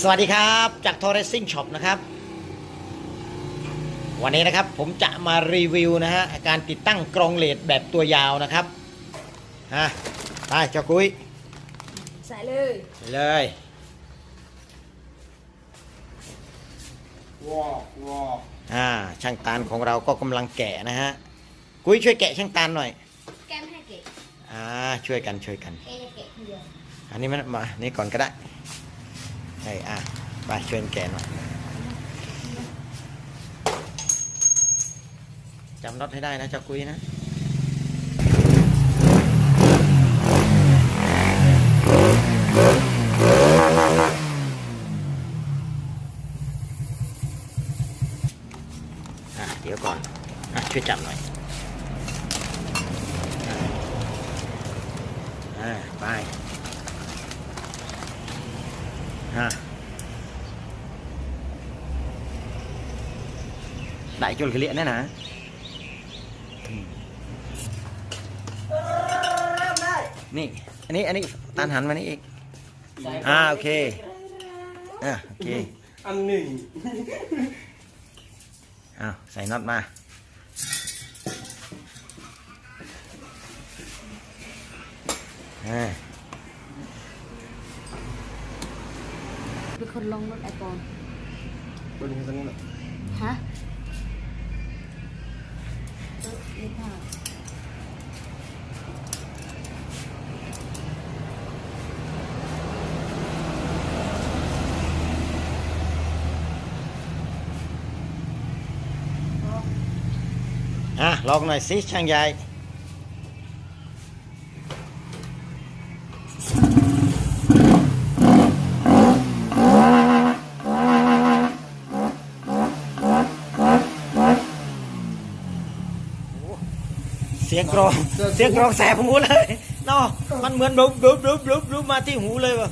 สวัสดีครับจากทอร์เรซิ่งช็อปนะครับ วันนี้นะครับผมจะมารีวิวนะฮะการติดตั้งกรองเลดแบบตัวยาวนะครับฮะไปเจ้ากุ้ยใส่เลยไปเลยวอกวอกอ่าช่างตาลของเราก็กำลังแกะนะฮะกุ้ยช่วยแกะช่างตาลหน่อยแก้มให้เก๋อ่าช่วยกันช่วยกันเก๋จะเก๋คนเดียวอันนี้มันมานี่ก่อนก็ได้ เฮ้ยอะไปช่วยกันแกหน่อยจำน็อตให้ได้นะเจ้ากุ้ยนะเดี๋ยวก่อนอช่วยจับหน่อยอ่าไป đại chôn cái liện đấy nè นี่อันนี้อันนี้ตานหันมานี่อีกอ่าโอเคอ่าโอเคอันหนึ่งอ้าวใส่น็อตมาอ่าเป็นคนลงรถไอโฟนบนนี้ตรงนี้แหละฮะรถยี่ห้ออะลองหน่อยสิช่างใหญ่ เสียงกรองเสียงกรองแสบหูเลยเนาะมันเหมือนบลุบลุบลุบลุบลุบมาที่หูเลยวะ